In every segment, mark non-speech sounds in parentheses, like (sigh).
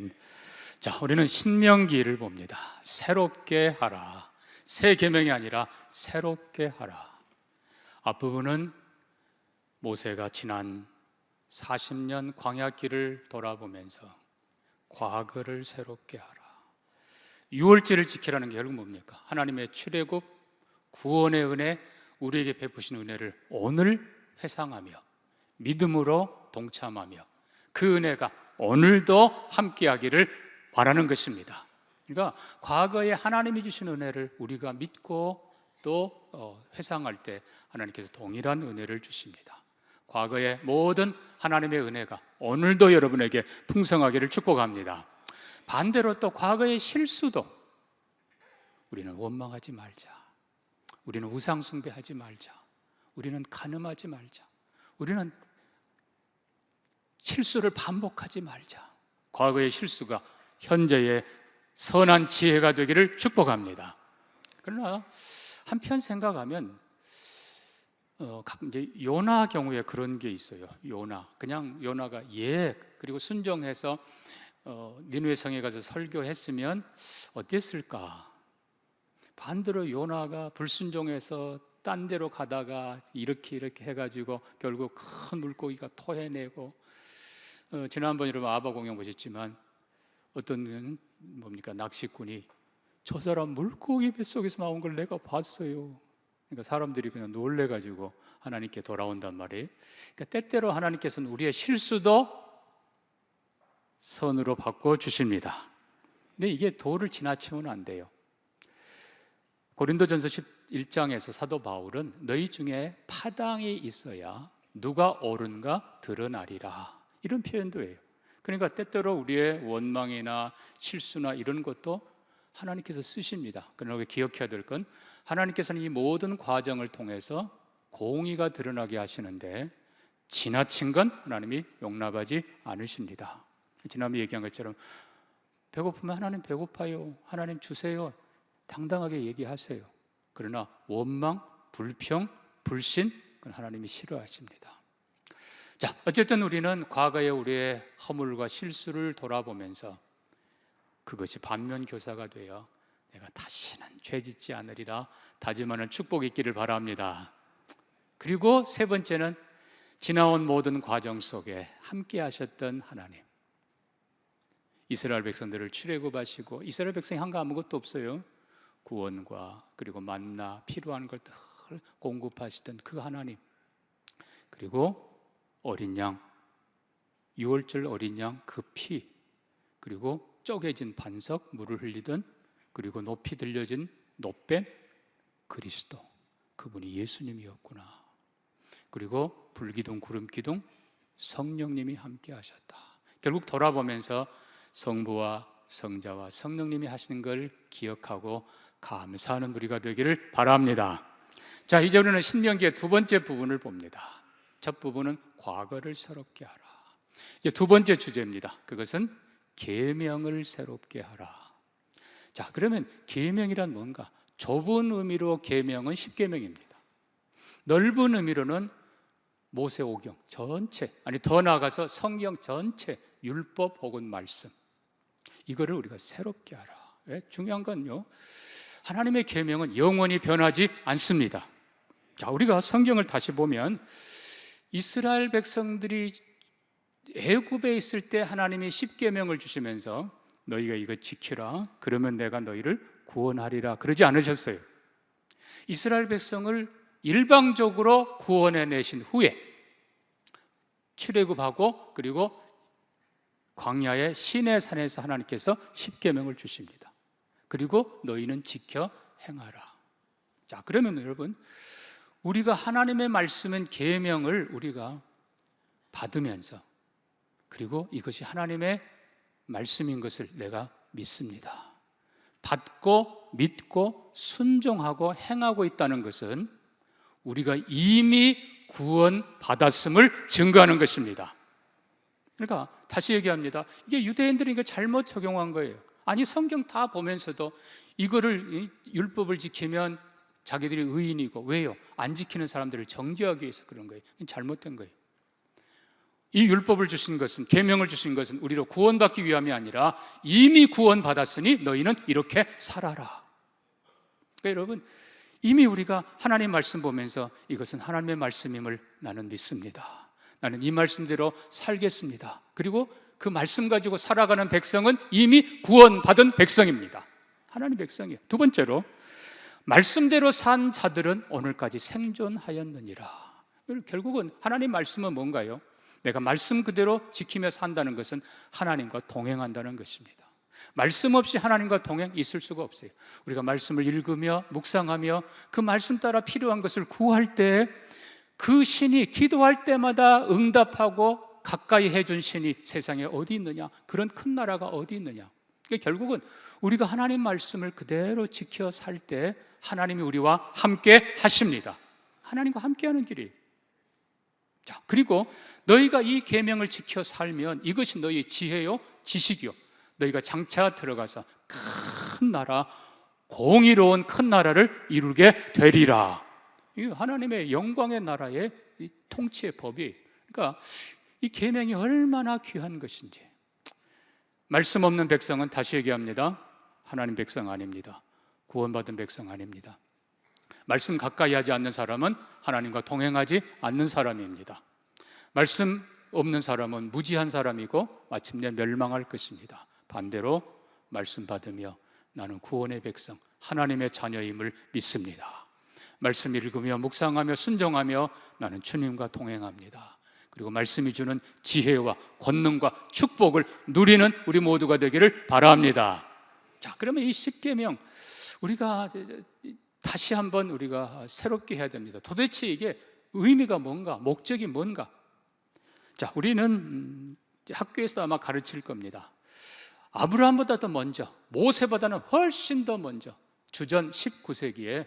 아멘. 자, 우리는 신명기를 봅니다. 새롭게 하라. 새 계명이 아니라 새롭게 하라. 앞부분은 모세가 지난 40년 광야길을 돌아보면서 과거를 새롭게 하라. 유월절을 지키라는 게 결국 뭡니까? 하나님의 출애굽 구원의 은혜 우리에게 베푸신 은혜를 오늘 회상하며 믿음으로 동참하며 그 은혜가 오늘도 함께하기를 바라는 것입니다. 그러니까 과거에 하나님이 주신 은혜를 우리가 믿고 또 어, 회상할 때 하나님께서 동일한 은혜를 주십니다. 과거의 모든 하나님의 은혜가 오늘도 여러분에게 풍성하기를 축복합니다. 반대로 또 과거의 실수도 우리는 원망하지 말자. 우리는 우상숭배하지 말자. 우리는 간음하지 말자. 우리는 실수를 반복하지 말자. 과거의 실수가 현재의 선한 지혜가 되기를 축복합니다. 그러나 한편 생각하면 어, 요나 경우에 그런 게 있어요. 요나 그냥 요나가 예 그리고 순종해서 어, 니누의 성에 가서 설교했으면 어땠을까? 반대로 요나가 불순종해서 딴 데로 가다가 이렇게 이렇게 해가지고 결국 큰 물고기가 토해내고 어, 지난번 여러분 아바 공연 보셨지만 어떤 뭡니까 낚시꾼이 저 사람 물고기 뱃속에서 나온 걸 내가 봤어요. 그러니까 사람들이 그냥 놀래가지고 하나님께 돌아온단 말이에요. 그러니까 때때로 하나님께서는 우리의 실수도 선으로 바꿔 주십니다. 근데 이게 도를 지나치면 안 돼요. 고린도전서 11장에서 사도 바울은 너희 중에 파당이 있어야 누가 옳은가 드러나리라. 이런 표현도 해요. 그러니까 때때로 우리의 원망이나 실수나 이런 것도 하나님께서 쓰십니다. 그러나 기억해야 될 건 하나님께서는 이 모든 과정을 통해서 공의가 드러나게 하시는데 지나친 건 하나님이 용납하지 않으십니다. 지난번에 얘기한 것처럼 배고프면 하나님 배고파요. 하나님 주세요. 당당하게 얘기하세요. 그러나 원망, 불평, 불신 그건 하나님이 싫어하십니다. 자, 어쨌든 우리는 과거의 우리의 허물과 실수를 돌아보면서 그것이 반면 교사가 되어 내가 다시는 죄 짓지 않으리라 다짐하는 축복이 있기를 바랍니다. 그리고 세 번째는 지나온 모든 과정 속에 함께 하셨던 하나님. 이스라엘 백성들을 출애굽하시고 이스라엘 백성이 한 거 아무것도 없어요. 구원과 그리고 만나 필요한 걸 늘 공급하시던 그 하나님. 그리고 어린 양, 유월절 어린 양 그 피, 그리고 쪼개진 반석 물을 흘리던 그리고 높이 들려진 높뱀 그리스도 그분이 예수님이었구나. 그리고 불기둥 구름기둥 성령님이 함께 하셨다. 결국 돌아보면서 성부와 성자와 성령님이 하시는 걸 기억하고 감사하는 우리가 되기를 바랍니다. 자, 이제 우리는 신명기의 두 번째 부분을 봅니다. 첫 부분은 과거를 새롭게 하라. 이제 두 번째 주제입니다. 그것은 계명을 새롭게 하라. 자, 그러면 계명이란 뭔가? 좁은 의미로 계명은 십계명입니다. 넓은 의미로는 모세 오경 전체 아니 더 나아가서 성경 전체 율법 혹은 말씀 이거를 우리가 새롭게 하라. 왜? 중요한 건요. 하나님의 계명은 영원히 변하지 않습니다. 자, 우리가 성경을 다시 보면 이스라엘 백성들이 애굽에 있을 때 하나님이 십계명을 주시면서 너희가 이거 지키라. 그러면 내가 너희를 구원하리라. 그러지 않으셨어요. 이스라엘 백성을 일방적으로 구원해 내신 후에 출애굽하고 그리고 광야의 시내 산에서 하나님께서 십계명을 주십니다. 그리고 너희는 지켜 행하라. 자, 그러면 여러분 우리가 하나님의 말씀은 계명을 우리가 받으면서 그리고 이것이 하나님의 말씀인 것을 내가 믿습니다. 받고 믿고 순종하고 행하고 있다는 것은 우리가 이미 구원 받았음을 증거하는 것입니다. 그러니까 다시 얘기합니다. 이게 유대인들이 이거 잘못 적용한 거예요. 아니 성경 다 보면서도 이거를 율법을 지키면 자기들이 의인이고 왜요? 안 지키는 사람들을 정죄하기 위해서 그런 거예요. 잘못된 거예요. 이 율법을 주신 것은 계명을 주신 것은 우리로 구원받기 위함이 아니라 이미 구원받았으니 너희는 이렇게 살아라. 그러니까 여러분 이미 우리가 하나님 말씀 보면서 이것은 하나님의 말씀임을 나는 믿습니다. 나는 이 말씀대로 살겠습니다. 그리고 그 말씀 가지고 살아가는 백성은 이미 구원받은 백성입니다. 하나님 백성이에요. 두 번째로 말씀대로 산 자들은 오늘까지 생존하였느니라. 결국은 하나님 말씀은 뭔가요? 내가 말씀 그대로 지키며 산다는 것은 하나님과 동행한다는 것입니다. 말씀 없이 하나님과 동행 있을 수가 없어요. 우리가 말씀을 읽으며 묵상하며 그 말씀 따라 필요한 것을 구할 때 그 신이 기도할 때마다 응답하고 가까이 해준 신이 세상에 어디 있느냐? 그런 큰 나라가 어디 있느냐? 그러니까 결국은 우리가 하나님 말씀을 그대로 지켜 살 때 하나님이 우리와 함께 하십니다. 하나님과 함께하는 길이. 자, 그리고 너희가 이 계명을 지켜 살면 이것이 너희의 지혜요, 지식이요. 너희가 장차 들어가서 큰 나라, 공의로운 큰 나라를 이루게 되리라. 이 하나님의 영광의 나라의 통치의 법이. 그러니까 이 계명이 얼마나 귀한 것인지. 말씀 없는 백성은 다시 얘기합니다. 하나님 백성 아닙니다. 구원받은 백성 아닙니다. 말씀 가까이 하지 않는 사람은 하나님과 동행하지 않는 사람입니다. 말씀 없는 사람은 무지한 사람이고 마침내 멸망할 것입니다. 반대로 말씀 받으며 나는 구원의 백성, 하나님의 자녀임을 믿습니다. 말씀 읽으며 묵상하며 순종하며 나는 주님과 동행합니다. 그리고 말씀이 주는 지혜와 권능과 축복을 누리는 우리 모두가 되기를 바랍니다. 자, 그러면 이 십계명 우리가 다시 한번 우리가 새롭게 해야 됩니다. 도대체 이게 의미가 뭔가, 목적이 뭔가? 자, 우리는 학교에서 아마 가르칠 겁니다. 아브라함보다 더 먼저, 모세보다는 훨씬 더 먼저 주전 19세기에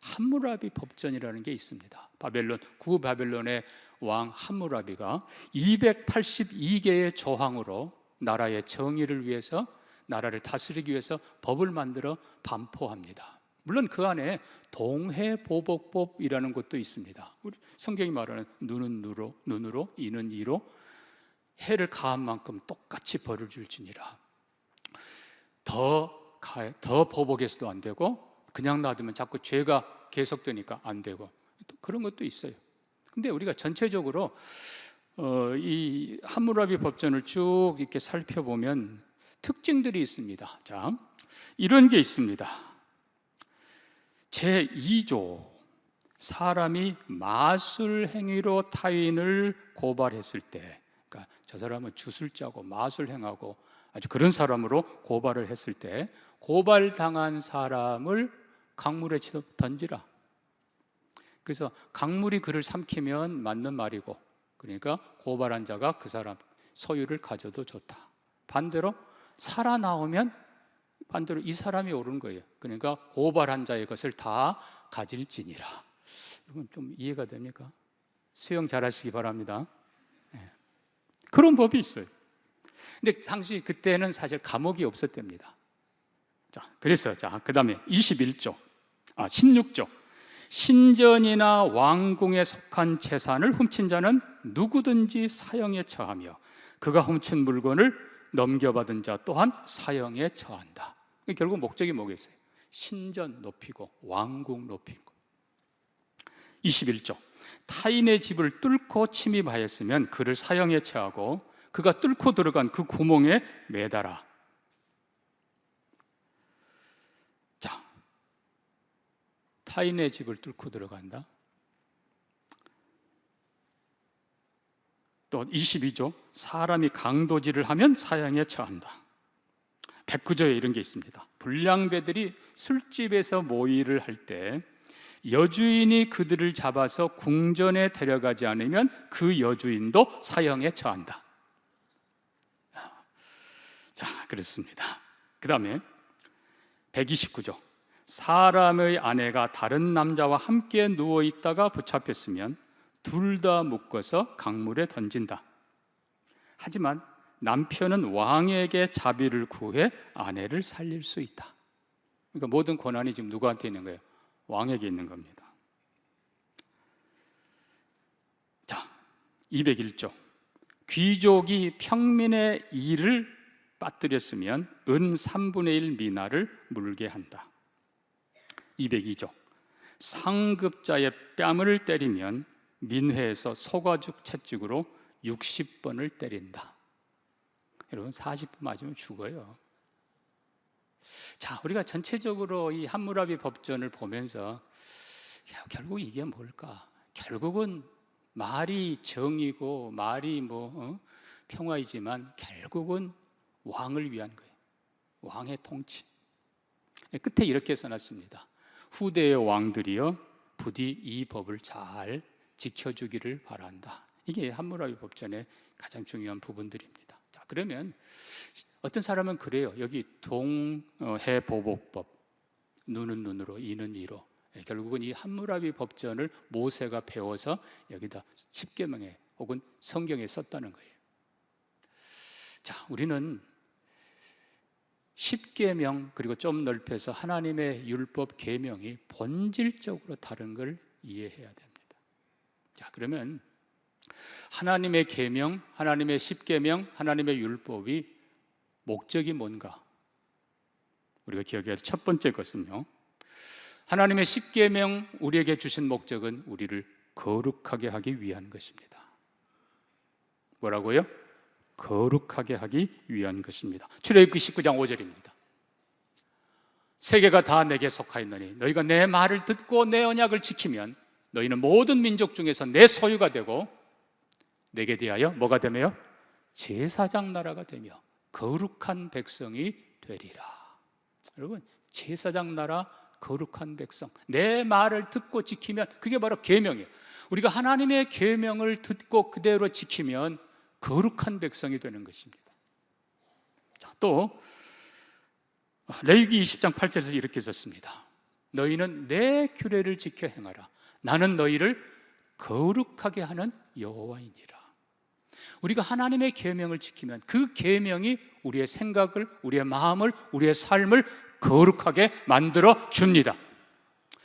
함무라비 법전이라는 게 있습니다. 바벨론 구 바벨론의 왕 함무라비가 282개의 조항으로 나라의 정의를 위해서 나라를 다스리기 위해서 법을 만들어 반포합니다. 물론 그 안에 동해보복법이라는 것도 있습니다. 우리 성경이 말하는 눈은 눈으로, 눈으로, 이는 이로 해를 가한 만큼 똑같이 벌을 줄지니라. 더 가, 더 보복해서도 안 되고 그냥 놔두면 자꾸 죄가 계속되니까 안 되고 그런 것도 있어요. 근데 우리가 전체적으로 어, 이 함무라비 법전을 쭉 이렇게 살펴보면 특징들이 있습니다. 자, 이런 게 있습니다. 제 2조 사람이 마술 행위로 타인을 고발했을 때, 그러니까 저 사람은 주술 짜고 마술 행하고 아주 그런 사람으로 고발을 했을 때 고발당한 사람을 강물에 던지라. 그래서 강물이 그를 삼키면 맞는 말이고 그러니까 고발한 자가 그 사람 소유를 가져도 좋다. 반대로 살아나오면 반대로 이 사람이 옳은 거예요. 그러니까 고발한 자의 것을 다 가질지니라. 여러분 좀 이해가 됩니까? 수영 잘하시기 바랍니다. 네. 그런 법이 있어요. 근데 당시 그때는 사실 감옥이 없었답니다. 자, 그래서 자, 그다음에 21조. 아, 16조. 신전이나 왕궁에 속한 재산을 훔친 자는 누구든지 사형에 처하며 그가 훔친 물건을 넘겨받은 자 또한 사형에 처한다. 결국 목적이 뭐겠어요? 신전 높이고 왕궁 높이고. 21조. 타인의 집을 뚫고 침입하였으면 그를 사형에 처하고 그가 뚫고 들어간 그 구멍에 매달아 타인의 집을 뚫고 들어간다. 또 22조 사람이 강도질을 하면 사형에 처한다. 백구조에 이런 게 있습니다. 불량배들이 술집에서 모의를 할 때 여주인이 그들을 잡아서 궁전에 데려가지 않으면 그 여주인도 사형에 처한다. 자, 그렇습니다. 그 다음에 129조 사람의 아내가 다른 남자와 함께 누워 있다가 붙잡혔으면 둘 다 묶어서 강물에 던진다. 하지만 남편은 왕에게 자비를 구해 아내를 살릴 수 있다. 그러니까 모든 권한이 지금 누구한테 있는 거예요? 왕에게 있는 겁니다. 자, 201조. 귀족이 평민의 일을 빠뜨렸으면 은 3분의 1 미나를 물게 한다. 202조. 상급자의 뺨을 때리면 민회에서 소가죽 채찍으로 60번을 때린다. 여러분 40번 맞으면 죽어요. 자, 우리가 전체적으로 이 함무라비 법전을 보면서 야, 결국 이게 뭘까? 결국은 말이 정이고 말이 뭐 어? 평화이지만 결국은 왕을 위한 거예요. 왕의 통치. 끝에 이렇게 써놨습니다. 후대의 왕들이여 부디 이 법을 잘 지켜주기를 바란다. 이게 함무라비 법전의 가장 중요한 부분들입니다. 자, 그러면 어떤 사람은 그래요. 여기 동해 보복법 눈은 눈으로 이는 이로 예, 결국은 이 함무라비 법전을 모세가 배워서 여기다 십계명에 혹은 성경에 썼다는 거예요. 자, 우리는 십계명 그리고 좀 넓혀서 하나님의 율법 계명이 본질적으로 다른 걸 이해해야 됩니다. 자, 그러면 하나님의 계명, 하나님의 십계명, 하나님의 율법이 목적이 뭔가? 우리가 기억해야 할 첫 번째 것은요. 하나님의 십계명 우리에게 주신 목적은 우리를 거룩하게 하기 위한 것입니다. 뭐라고요? 거룩하게 하기 위한 것입니다. 출애굽기 19장 5절입니다. 세계가 다 내게 속하였느니 너희가 내 말을 듣고 내 언약을 지키면 너희는 모든 민족 중에서 내 소유가 되고 내게 대하여 뭐가 되며 제사장 나라가 되며 거룩한 백성이 되리라. 여러분 제사장 나라 거룩한 백성 내 말을 듣고 지키면 그게 바로 계명이에요. 우리가 하나님의 계명을 듣고 그대로 지키면 거룩한 백성이 되는 것입니다. 자, 또 레위기 20장 8절에서 이렇게 썼습니다. 너희는 내 규례를 지켜 행하라. 나는 너희를 거룩하게 하는 여호와이니라. 우리가 하나님의 계명을 지키면 그 계명이 우리의 생각을, 우리의 마음을, 우리의 삶을 거룩하게 만들어 줍니다.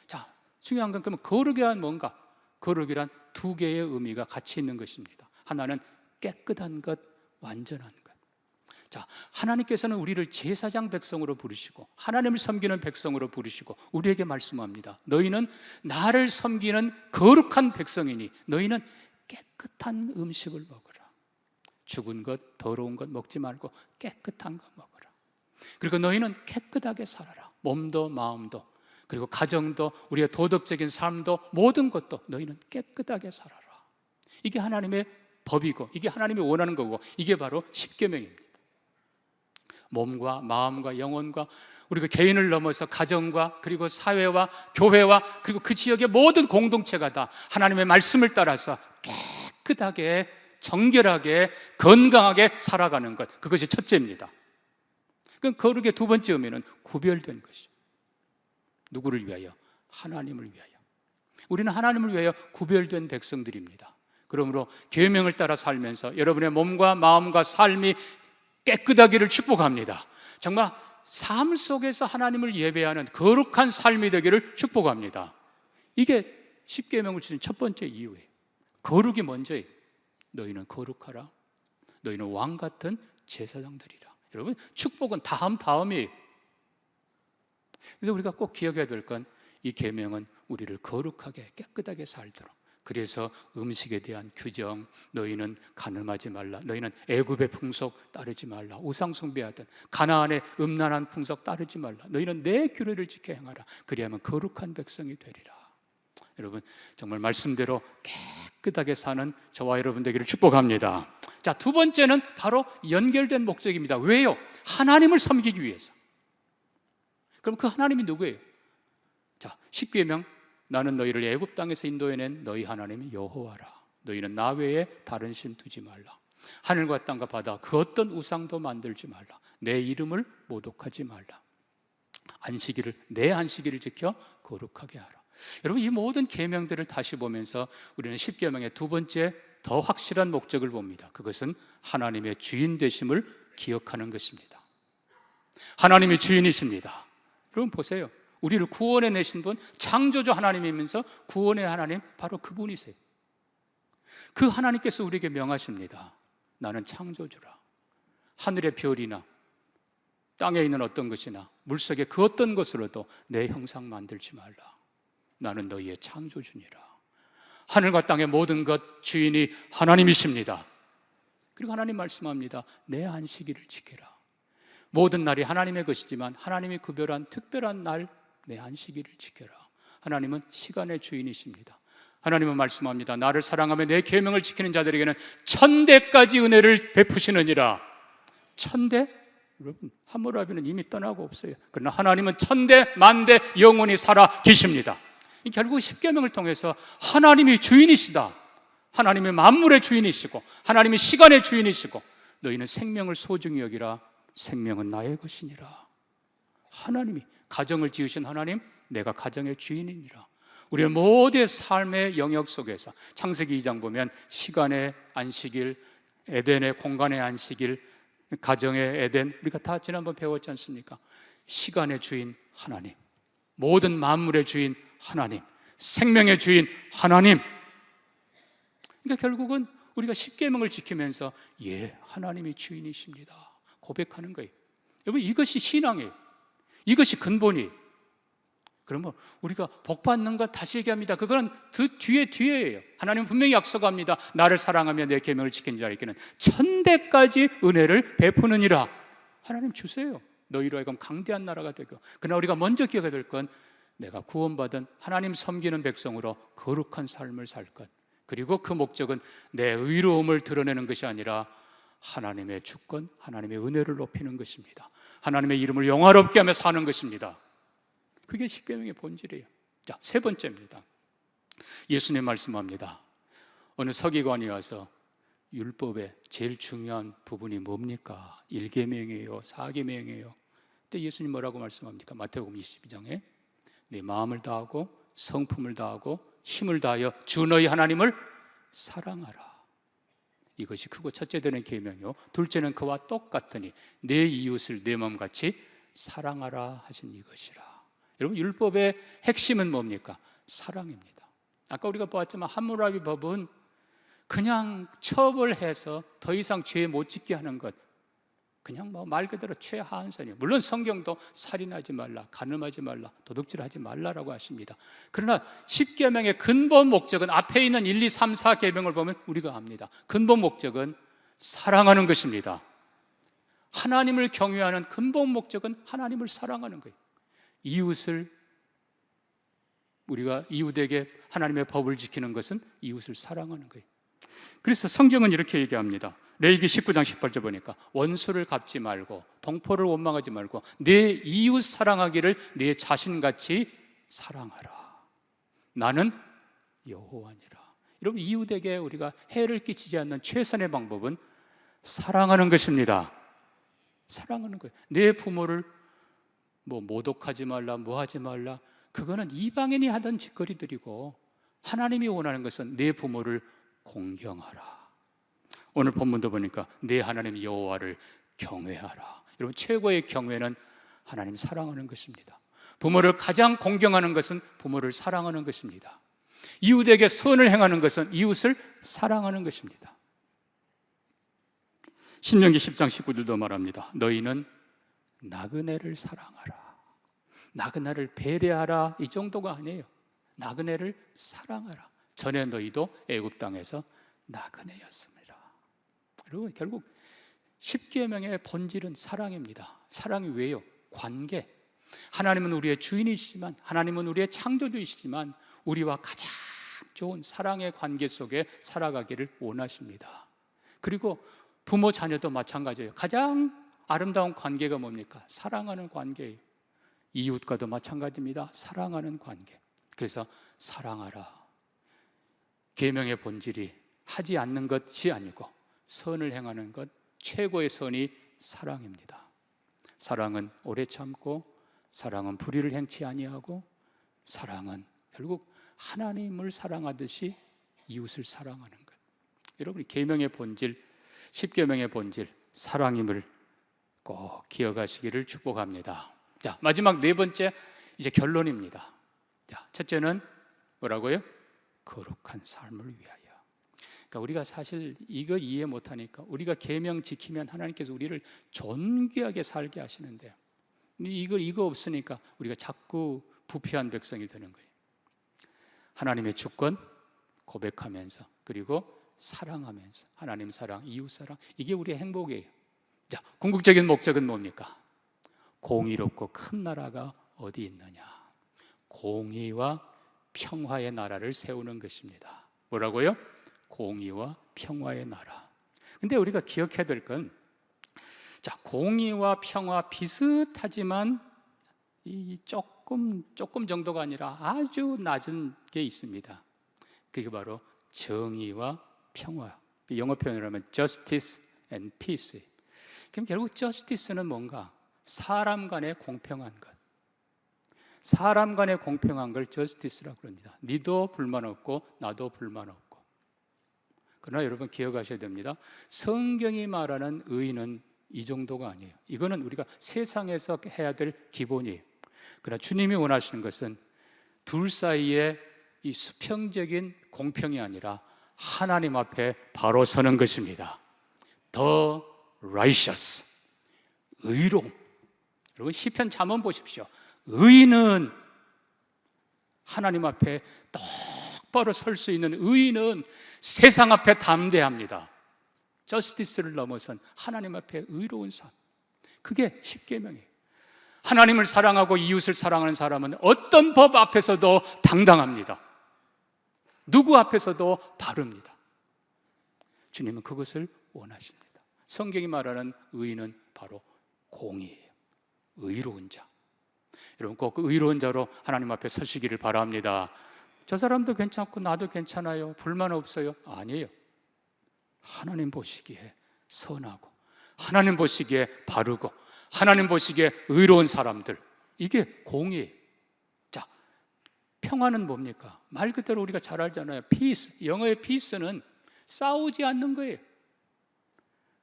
자, 중요한 건 그러면 거룩이란 뭔가? 거룩이란 두 개의 의미가 같이 있는 것입니다. 하나는 깨끗한 것, 완전한 것. 자, 하나님께서는 우리를 제사장 백성으로 부르시고 하나님을 섬기는 백성으로 부르시고 우리에게 말씀합니다. 너희는 나를 섬기는 거룩한 백성이니 너희는 깨끗한 음식을 먹어라. 죽은 것, 더러운 것 먹지 말고 깨끗한 것 먹어라. 그리고 너희는 깨끗하게 살아라. 몸도 마음도 그리고 가정도 우리의 도덕적인 삶도 모든 것도 너희는 깨끗하게 살아라. 이게 하나님의 법이고 이게 하나님이 원하는 거고 이게 바로 십계명입니다. 몸과 마음과 영혼과 우리가 개인을 넘어서 가정과 그리고 사회와 교회와 그리고 그 지역의 모든 공동체가 다 하나님의 말씀을 따라서 깨끗하게 정결하게 건강하게 살아가는 것 그것이 첫째입니다. 그럼 거룩의 두 번째 의미는 구별된 것이죠. 누구를 위하여? 하나님을 위하여. 우리는 하나님을 위하여 구별된 백성들입니다. 그러므로 계명을 따라 살면서 여러분의 몸과 마음과 삶이 깨끗하기를 축복합니다. 정말 삶 속에서 하나님을 예배하는 거룩한 삶이 되기를 축복합니다. 이게 십계명을 주신 첫 번째 이유예요. 거룩이 먼저예요. 너희는 거룩하라. 너희는 왕 같은 제사장들이라. 여러분 축복은 다음 다음이에요. 그래서 우리가 꼭 기억해야 될 건 이 계명은 우리를 거룩하게 깨끗하게 살도록 그래서 음식에 대한 규정 너희는 가늠하지 말라. 너희는 애굽의 풍속 따르지 말라. 우상 숭배하던 가나안의 음란한 풍속 따르지 말라. 너희는 내 규례를 지켜 행하라. 그리하면 거룩한 백성이 되리라. 여러분 정말 말씀대로 깨끗하게 사는 저와 여러분 되기를 축복합니다. 자 두 번째는 바로 연결된 목적입니다. 왜요? 하나님을 섬기기 위해서. 그럼 그 하나님이 누구예요? 자, 십계명 나는 너희를 애굽 땅에서 인도해낸 너희 하나님이 여호와라. 너희는 나 외에 다른 신 두지 말라. 하늘과 땅과 바다 그 어떤 우상도 만들지 말라. 내 이름을 모독하지 말라. 안식일을 내 안식일을 지켜 거룩하게 하라. 여러분 이 모든 계명들을 다시 보면서 우리는 십계명의 두 번째 더 확실한 목적을 봅니다. 그것은 하나님의 주인 되심을 기억하는 것입니다. 하나님이 주인이십니다. 여러분 보세요. 우리를 구원해 내신 분 창조주 하나님이면서 구원의 하나님 바로 그분이세요. 그 하나님께서 우리에게 명하십니다. 나는 창조주라. 하늘의 별이나 땅에 있는 어떤 것이나 물속의 그 어떤 것으로도 내 형상 만들지 말라. 나는 너희의 창조주니라. 하늘과 땅의 모든 것 주인이 하나님이십니다. 그리고 하나님 말씀합니다. 내 안식일을 지켜라. 모든 날이 하나님의 것이지만 하나님이 구별한 특별한 날 내 안식일을 지켜라. 하나님은 시간의 주인이십니다. 하나님은 말씀합니다. 나를 사랑하며 내 계명을 지키는 자들에게는 천대까지 은혜를 베푸시느니라. 천대? 여러분, 하무라비는 이미 떠나고 없어요. 그러나 하나님은 천대, 만대 영원히 살아 계십니다. 결국 십계명을 통해서 하나님이 주인이시다. 하나님이 만물의 주인이시고 하나님이 시간의 주인이시고 너희는 생명을 소중히 여기라. 생명은 나의 것이니라. 하나님이 가정을 지으신 하나님, 내가 가정의 주인이니라. 우리의 모든 삶의 영역 속에서 창세기 2장 보면 시간의 안식일, 에덴의 공간의 안식일, 가정의 에덴 우리가 다 지난번 배웠지 않습니까? 시간의 주인 하나님, 모든 만물의 주인 하나님, 생명의 주인 하나님. 그러니까 결국은 우리가 십계명을 지키면서 예, 하나님이 주인이십니다. 고백하는 거예요. 여러분 이것이 신앙이에요. 이것이 근본이에요. 그러면 우리가 복 받는 것 다시 얘기합니다. 그거는 그 뒤에 뒤에예요. 하나님 분명히 약속합니다. 나를 사랑하며 내 계명을 지킨 자에게는 천대까지 은혜를 베푸느니라. 하나님 주세요. 너희로 하여금 강대한 나라가 되고. 그러나 우리가 먼저 기억해야 될 건 내가 구원받은 하나님 섬기는 백성으로 거룩한 삶을 살 것. 그리고 그 목적은 내 의로움을 드러내는 것이 아니라 하나님의 주권, 하나님의 은혜를 높이는 것입니다. 하나님의 이름을 영화롭게 하며 사는 것입니다. 그게 십계명의 본질이에요. 자, 세 번째입니다. 예수님 말씀합니다. 어느 서기관이 와서 율법의 제일 중요한 부분이 뭡니까? 1계명이에요. 4계명이에요. 근데 예수님 뭐라고 말씀합니까? 마태복음 22장에 네 마음을 다하고 성품을 다하고 힘을 다하여 주 너희 하나님을 사랑하라. 이것이 크고 첫째 되는 계명이요. 둘째는 그와 똑같으니 내 이웃을 내 마음같이 사랑하라 하신 이것이라. 여러분 율법의 핵심은 뭡니까? 사랑입니다. 아까 우리가 보았지만 함무라비 법은 그냥 처벌해서 더 이상 죄 못 짓게 하는 것. 그냥 뭐 말 그대로 최하한선이에요. 물론 성경도 살인하지 말라, 간음하지 말라, 도둑질하지 말라라고 하십니다. 그러나 10계명의 근본 목적은 앞에 있는 1, 2, 3, 4 계명을 보면 우리가 압니다. 근본 목적은 사랑하는 것입니다. 하나님을 경외하는 근본 목적은 하나님을 사랑하는 거예요. 이웃을 우리가 이웃에게 하나님의 법을 지키는 것은 이웃을 사랑하는 거예요. 그래서 성경은 이렇게 얘기합니다. 레이기 19장 18절 보니까 원수를 갚지 말고 동포를 원망하지 말고 내 이웃 사랑하기를 내 자신같이 사랑하라. 나는 여호와니라. 여러분 이웃에게 우리가 해를 끼치지 않는 최선의 방법은 사랑하는 것입니다. 사랑하는 거예요. 내 부모를 뭐 모독하지 말라, 뭐 하지 말라. 그거는 이방인이 하던 짓거리들이고 하나님이 원하는 것은 내 부모를 공경하라. 오늘 본문도 보니까 내 하나님 여호와를 경외하라. 여러분 최고의 경외는 하나님 사랑하는 것입니다. 부모를 가장 공경하는 것은 부모를 사랑하는 것입니다. 이웃에게 선을 행하는 것은 이웃을 사랑하는 것입니다. 신명기 10장 19절도 말합니다. 너희는 나그네를 사랑하라. 나그네를 배려하라. 이 정도가 아니에요. 나그네를 사랑하라. 전에 너희도 애굽 땅에서 나그네였습니 다. 그리고 결국 십계명의 본질은 사랑입니다. 사랑이 왜요? 관계. 하나님은 우리의 주인이시지만 하나님은 우리의 창조주이시지만 우리와 가장 좋은 사랑의 관계 속에 살아가기를 원하십니다. 그리고 부모 자녀도 마찬가지예요. 가장 아름다운 관계가 뭡니까? 사랑하는 관계예요. 이웃과도 마찬가지입니다. 사랑하는 관계. 그래서 사랑하라. 계명의 본질이 하지 않는 것이 아니고 선을 행하는 것 최고의 선이 사랑입니다. 사랑은 오래 참고 사랑은 불의를 행치 아니하고 사랑은 결국 하나님을 사랑하듯이 이웃을 사랑하는 것. 여러분이 계명의 본질, 십계명의 본질 사랑임을 꼭 기억하시기를 축복합니다. 자, 마지막 네 번째 이제 결론입니다. 자, 첫째는 뭐라고요? 거룩한 삶을 위하여. 그러니까 우리가 사실 이거 이해 못하니까 우리가 계명 지키면 하나님께서 우리를 존귀하게 살게 하시는데요. 근데 이걸 이거 없으니까 우리가 자꾸 부패한 백성이 되는 거예요. 하나님의 주권 고백하면서 그리고 사랑하면서 하나님 사랑, 이웃 사랑 이게 우리의 행복이에요. 자, 궁극적인 목적은 뭡니까? 공의롭고 큰 나라가 어디 있느냐? 공의와 평화의 나라를 세우는 것입니다. 뭐라고요? 공의와 평화의 나라. 근데 우리가 기억해야 될 건, 자, 공의와 평화 비슷하지만 이 조금, 조금 정도가 아니라 아주 낮은 게 있습니다. 그게 바로 정의와 평화. 영어 표현으로 하면 justice and peace. 그럼 결국 justice는 뭔가? 사람 간의 공평한 것. 사람 간의 공평한 걸 justice라고 그럽니다. 니도 불만 없고 나도 불만 없고. 그러나 여러분 기억하셔야 됩니다. 성경이 말하는 의는 이 정도가 아니에요. 이거는 우리가 세상에서 해야 될 기본이에요. 그러나 주님이 원하시는 것은 둘 사이에 이 수평적인 공평이 아니라 하나님 앞에 바로 서는 것입니다. The righteous. 의로움. 여러분 시편 잠언 보십시오. 의인은 하나님 앞에 똑바로 설 수 있는 의인은 세상 앞에 담대합니다. 저스티스를 넘어선 하나님 앞에 의로운 삶. 그게 십계명이에요. 하나님을 사랑하고 이웃을 사랑하는 사람은 어떤 법 앞에서도 당당합니다. 누구 앞에서도 바릅니다. 주님은 그것을 원하십니다. 성경이 말하는 의인은 바로 공이에요. 의로운 자. 여러분 꼭그 의로운 자로 하나님 앞에 서시기를 바랍니다. 저 사람도 괜찮고 나도 괜찮아요. 불만 없어요. 아니에요. 하나님 보시기에 선하고 하나님 보시기에 바르고 하나님 보시기에 의로운 사람들 이게 공이에요. 자, 평화는 뭡니까? 말 그대로 우리가 잘 알잖아요. 피스. 영어의 피스는 싸우지 않는 거예요.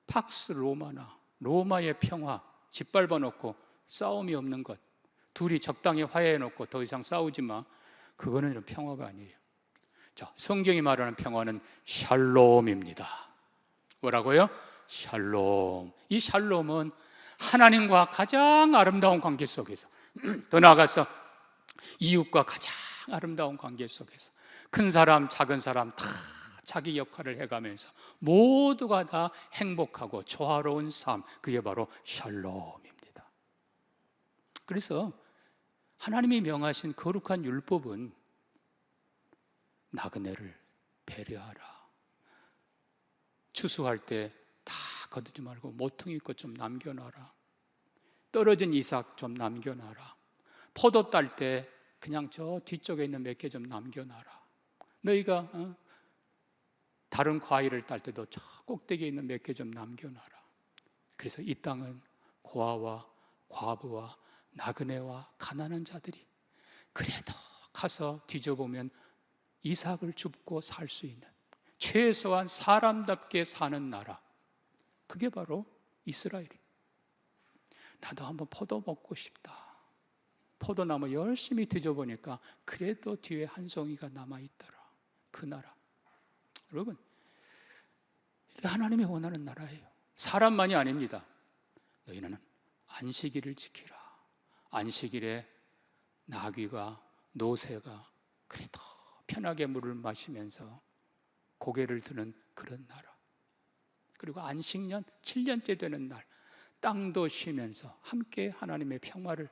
팍스 로마나 로마의 평화 짓밟아 놓고 싸움이 없는 것. 둘이 적당히 화해해 놓고 더 이상 싸우지 마. 그거는 이런 평화가 아니에요. 자, 성경이 말하는 평화는 샬롬입니다. 뭐라고요? 샬롬. 이 샬롬은 하나님과 가장 아름다운 관계 속에서 (clears throat) 더 나아가서 이웃과 가장 아름다운 관계 속에서 큰 사람, 작은 사람 다 자기 역할을 해가면서 모두가 다 행복하고 조화로운 삶, 그게 바로 샬롬입니다. 그래서 하나님이 명하신 거룩한 율법은 나그네를 배려하라. 추수할 때 다 거두지 말고 모퉁이 것 좀 남겨놔라. 떨어진 이삭 좀 남겨놔라. 포도 딸 때 그냥 저 뒤쪽에 있는 몇 개 좀 남겨놔라. 너희가 어? 다른 과일을 딸 때도 저 꼭대기에 있는 몇 개 좀 남겨놔라. 그래서 이 땅은 고아와 과부와 나그네와 가난한 자들이 그래도 가서 뒤져보면 이삭을 줍고 살 수 있는 최소한 사람답게 사는 나라. 그게 바로 이스라엘. 나도 한번 포도 먹고 싶다. 포도나무 열심히 뒤져보니까 그래도 뒤에 한 송이가 남아있더라. 그 나라. 여러분, 하나님이 원하는 나라예요. 사람만이 아닙니다. 너희는 안식일을 지키라. 안식일에 나귀가 노새가 그래도 편하게 물을 마시면서 고개를 드는 그런 나라. 그리고 안식년 7년째 되는 날 땅도 쉬면서 함께 하나님의 평화를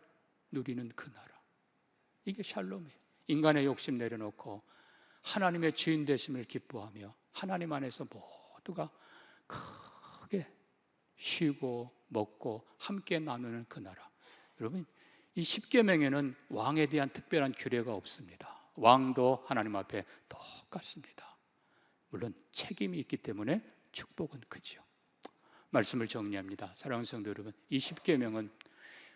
누리는 그 나라. 이게 샬롬이에요. 인간의 욕심 내려놓고 하나님의 주인 되심을 기뻐하며 하나님 안에서 모두가 크게 쉬고 먹고 함께 나누는 그 나라. 여러분, 이 십계명에는 왕에 대한 특별한 규례가 없습니다. 왕도 하나님 앞에 똑같습니다. 물론 책임이 있기 때문에 축복은 크죠. 말씀을 정리합니다. 사랑하는 성도 여러분, 이 십계명은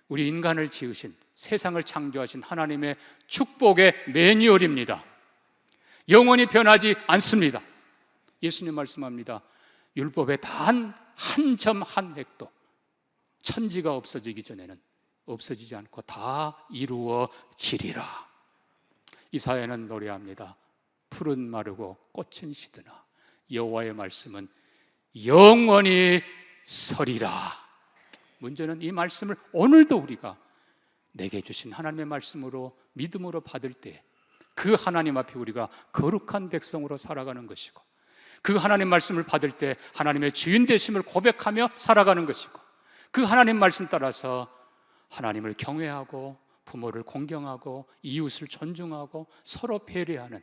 우리 인간을 지으신 세상을 창조하신 하나님의 축복의 매뉴얼입니다. 영원히 변하지 않습니다. 예수님 말씀합니다. 율법의 단 한 점 한 획도 천지가 없어지기 전에는 없어지지 않고 다 이루어지리라. 이사야는 노래합니다. 푸른 마르고 꽃은 시드나 여호와의 말씀은 영원히 서리라. 문제는 이 말씀을 오늘도 우리가 내게 주신 하나님의 말씀으로 믿음으로 받을 때 그 하나님 앞에 우리가 거룩한 백성으로 살아가는 것이고 그 하나님 말씀을 받을 때 하나님의 주인 되심을 고백하며 살아가는 것이고 그 하나님 말씀 따라서 하나님을 경외하고 부모를 공경하고 이웃을 존중하고 서로 배려하는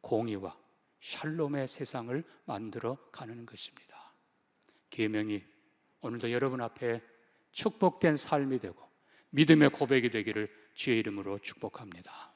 공의와 샬롬의 세상을 만들어 가는 것입니다. 계명이 오늘도 여러분 앞에 축복된 삶이 되고 믿음의 고백이 되기를 주의 이름으로 축복합니다.